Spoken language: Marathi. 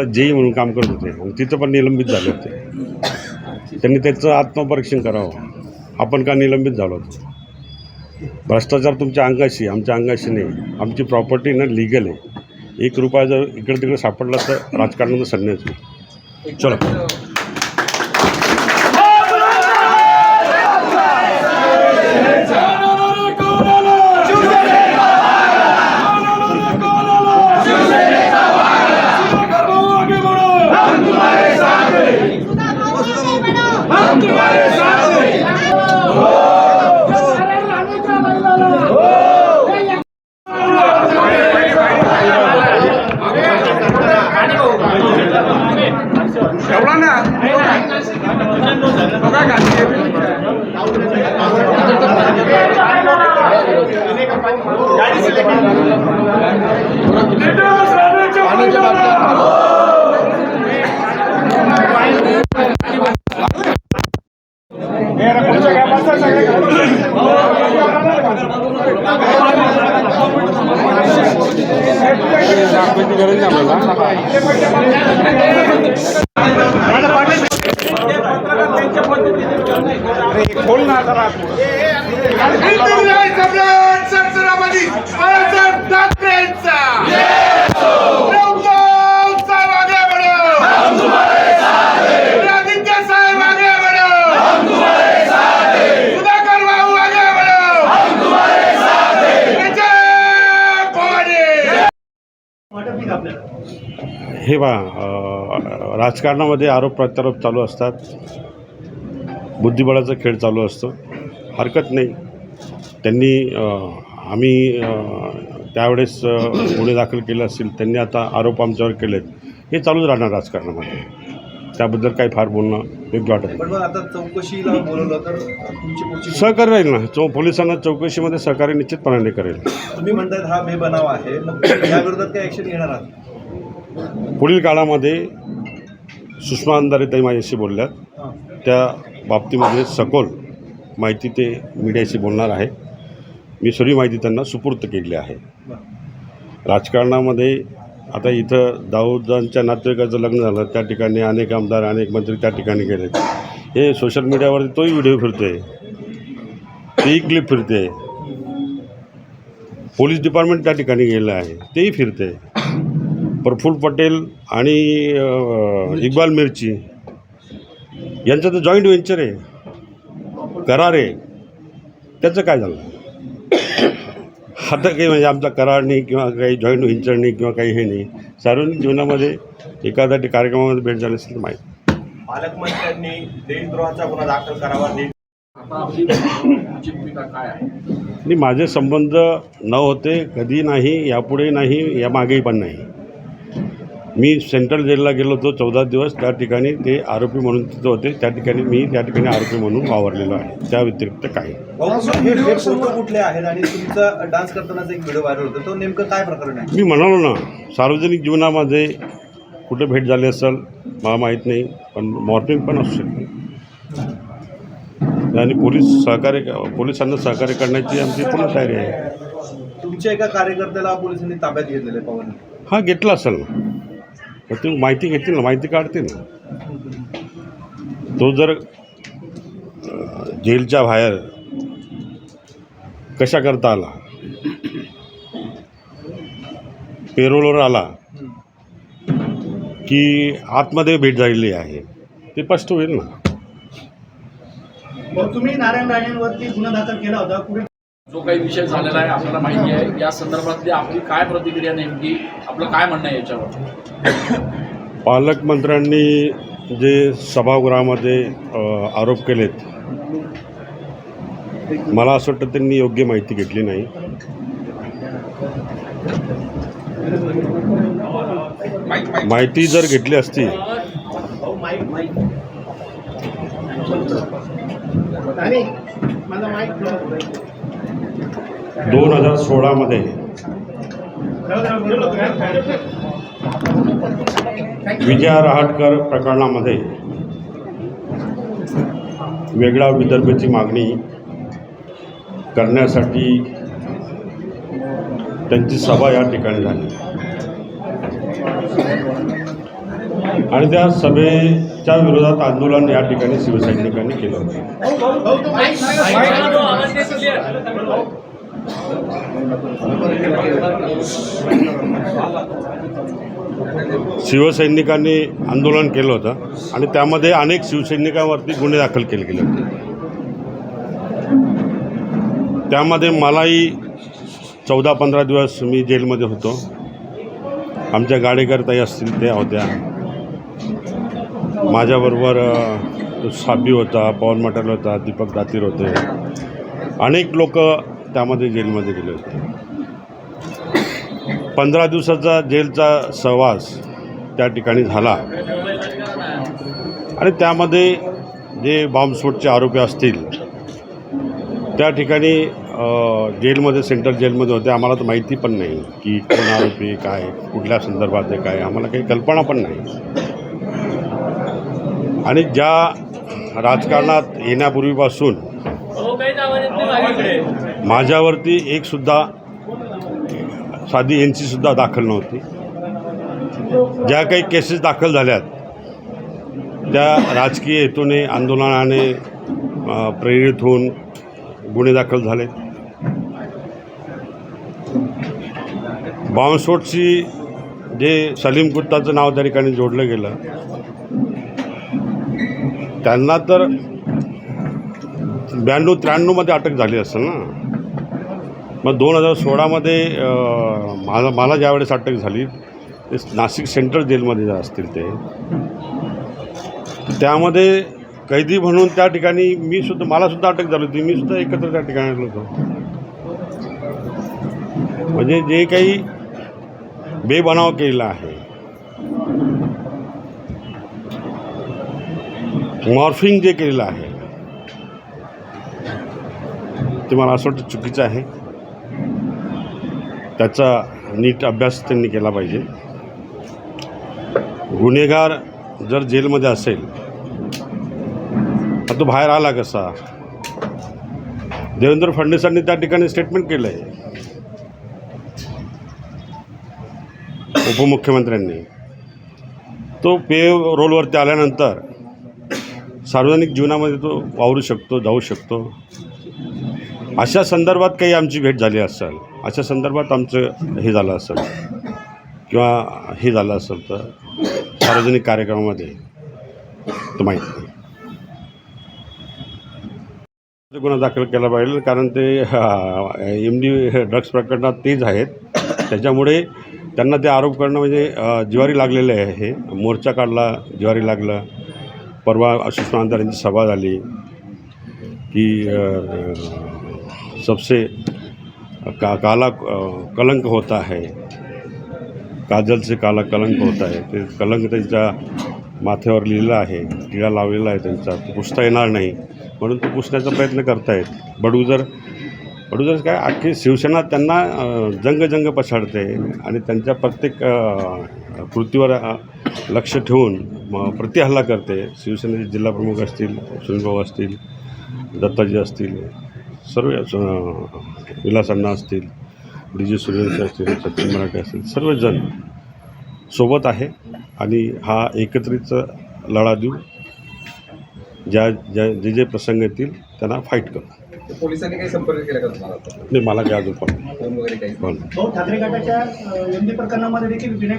स्टेशनला जेई म्हणून काम करत होते. मग तिथं पण निलंबित झाले होते. त्यांनी त्याचं आत्मपरीक्षण करावं. आपण का निलंबित झालो होतो? भ्रष्टाचार तुमच्या अंगाशी आमच्या अंगाशी नाही. आमची प्रॉपर्टी ना लिगल आहे. एक रुपया जर इकडे तिकडे सापडला तर राजकारणाचं संन्यास चला चलो. खोल ना जरा सरसरामध्ये बाळासाहेब ठाकरेंचा हे बा राजकारणामध्ये आरोप प्रत्यारोप चालू असतात. बुद्धिबळाचा खेळ चालू असतो. हरकत नाही. त्यांनी आम्ही त्यावेळेस गुन्हे दाखल केले असतील त्यांनी आता आरोप आमच्यावर केलेत. हे चालूच राहणार राजकारणामध्ये. त्याबद्दल काही फार बोलणं योग्य वाटत सहकार्य राहील ना. चौ पोलिसांना चौकशीमध्ये सहकार्य निश्चितपणाने करेल. तुम्ही म्हणतायत हा बेबनाव आहे. ऍक्शन घेणार आहात? पुढील काळामध्ये सुषमा अंधारे ताई माझ्याशी बोलल्यात. त्या बाबतीमध्ये सखोल माहिती ते मीडियाशी बोलणार आहे मी सगळी माहिती त्यांना सुपूर्त केली आहे. राजकारणामध्ये आता इथं दाऊदांच्या नातेवाईकाचं लग्न झालं त्या ठिकाणी अनेक आमदार अनेक मंत्री त्या ठिकाणी गेलेत हे सोशल मीडियावरती तोही व्हिडिओ फिरतोय. तेही क्लिप फिरते. पोलीस डिपार्टमेंट त्या ठिकाणी गेलं आहे. तेही फिरते. प्रफुल्ल पटेल आणि इक्बाल मिर्ची यांचं तर जॉईंट व्हेंचर आहे. करार आहे. त्याचं काय झालं? आता काही म्हणजे आमचा करार नाही किंवा काही जॉईंट व्हेंचर नाही किंवा काही हे नाही. सार्वजनिक जीवनामध्ये एखाद्या ठिक- कार्यक्रमामध्ये भेट झाली असेल तर माहीत. पालकमंत्र्यांनी देशद्रोहाचा गुन्हा दाखल करावा. आणि माझे संबंध न होते कधी नाही यापुढे नाही या मागेही पण नाही. मी सेंट्रल जेलला गेलो होतो चौदा दिवस. त्या ठिकाणी ते आरोपी म्हणून तिथं होते. त्या ठिकाणी मी त्या ठिकाणी आरोपी म्हणून वावरलेलो आहे. त्या व्यतिरिक्त काही कुठले आहेत? आणि तुमचा डान्स करतानाचा एक व्हिडिओ व्हायरल होतो. तो नेमकं काय प्रकरण आहे? मी म्हणालो ना सार्वजनिक जीवनामध्ये कुठे भेट झाली असेल मला माहीत नाही पण मॉर्निंग पण असू शकते. आणि पोलीस सहकार्य पोलिसांना सहकार्य करण्याची आमची पूर्ण तयारी आहे. तुमच्या एका कार्यकर्त्याला पोलिसांनी ताब्यात घेतलेलं आहे पवन हा घेतला असेल ना. तर ते माहिती घेतील ना माहिती काढतील ना. तो जर जेलच्या बाहेर कशा करता आला? पेरोलवर आला की आतमध्ये भेट झालेली आहे ते स्पष्ट होईल ना. तुम्ही नारायण राणेंवरती गुन्हा दाखल केला होता जो काही विषय झालेला आहे आपल्याला माहिती आहे. या संदर्भातली आपली काय प्रतिक्रिया नेमकी? आपलं काय म्हणणं आहे याच्यावर? पालकमंत्र्यांनी जे सभागृहामध्ये आरोप केलेत मला असं वाटतं त्यांनी योग्य माहिती घेतली नाही. माहिती जर घेतली असती माईक दोन हजार सोळामध्ये विजया रहाटकर प्रकरणामध्ये वेगळा विदर्भाची मागणी करण्यासाठी त्यांची सभा या ठिकाणी झाली आणि त्या सभेच्या विरोधात आंदोलन या ठिकाणी शिवसैनिकांनी केलं होतं शिवसैनिकांनी आंदोलन केलं होतं आणि त्यामध्ये अनेक शिवसैनिकांवरती गुन्हे दाखल केले गेले होते. त्यामध्ये मलाही चौदा पंधरा दिवस मी जेलमध्ये होतो. आमच्या गाडेकरताई असतील त्या होत्या. माझ्याबरोबर साबी होता पवन मटाल होता दीपक दातीर होते. अनेक लोक त्यामध्ये जेलमध्ये गेले होते. पंधरा दिवसाचा जेलचा सहवास त्या ठिकाणी झाला. आणि त्यामध्ये जे बॉम्बस्फोटचे आरोपी असतील त्या ठिकाणी जेलमध्ये सेंट्रल जेलमध्ये होते. आम्हाला तर माहिती पण नाही की कोण आरोपी काय कुठल्या संदर्भात आहे काय आम्हाला काही कल्पना पण नाही. आणि ज्या राजकारणात येण्यापूर्वीपासून माझ्यावरती एकसुद्धा साधी एन सीसुद्धा दाखल नव्हती. ज्या काही केसेस दाखल झाल्यात त्या राजकीय हेतूने आंदोलनाने प्रेरित होऊन गुन्हे दाखल झाले बावनसोटशी जे सलीम गुत्ताचं नाव त्या ठिकाणी जोडलं गेलं त्यांना तर ब्याण्णव त्र्याण्णवमध्ये अटक झाली असेल ना? मग दोन हजार सोळामध्ये मला मला ज्यावेळेस अटक झाली ते नाशिक सेंट्रल जेलमध्ये जे असतील ते त्यामध्ये कैदी म्हणून त्या ठिकाणी मी सुद्धा मला सुद्धा अटक झाली होती. मी सुद्धा एकत्र त्या ठिकाणी आलो होतो. म्हणजे जे काही बेबनाव केलेला आहे मॉर्फिंग जे केलेलं आहे ते मला असं वाटतं चुकीचं आहे. त्याचा नीट अभ्यास त्यांनी केला पाहिजे. गुन्हेगार जर जेलमध्ये असेल तर तो बाहेर आला कसा? देवेंद्र फडणवीसांनी त्या ठिकाणी स्टेटमेंट केलं आहे उपमुख्यमंत्र्यांनी. तो पे रोलवरती आल्यानंतर सार्वजनिक जीवनामध्ये तो वावरू शकतो जाऊ शकतो. अशा संदर्भात काही आमची भेट झाली असेल अशा संदर्भात आमचं हे झालं असेल किंवा हे झालं असेल तर सार्वजनिक कार्यक्रमामध्ये तर माहीत नाही. गुन्हा दाखल केला पाहिजे कारण ते एम डी ड्रग्स प्रकरणात तेच आहेत. त्याच्यामुळे त्यांना ते आरोप करणं म्हणजे ज्वारी जिवारी लागलेलं आहे. हे मोर्चा काढला जिवारी लागला. परवा आशिष यांची सभा झाली की सबसे का काला कलंक होता है। काजल से काला कलंक होता है। ते कलंक त्यांच्या माथ्यावर लिहिलं आहे। टिळा लावलेला आहे त्यांचा. तो पुसता येणार नाही. म्हणून तो पुसण्याचा प्रयत्न करतायत. बडूजर बडूजर काय अख्खी शिवसेना त्यांना जंग जंग पछाडते आणि त्यांच्या प्रत्येक कृतीवर लक्ष ठेवून म प्रतिहल्ला करते. शिवसेनेचे जिल्हाप्रमुख असतील सुनीलभाऊ असतील दत्ताजी असतील. सर्व विलास अण्णा असतील डी जी सूर्यवंशी असतील सचिन मराठे असतील सर्वजण सोबत आहे आणि हा एकत्रित लढा देऊ ज्या ज्या जे जे प्रसंग येतील त्यांना फाईट करू पोलिसांनी काही संपर्क केला का तुम्हाला? आता? नाही मला काय अजून पण फोन वगैरे काही? पण. भाऊ ठाकरे गटाच्या एम डी प्रकरणामध्ये देखील विनय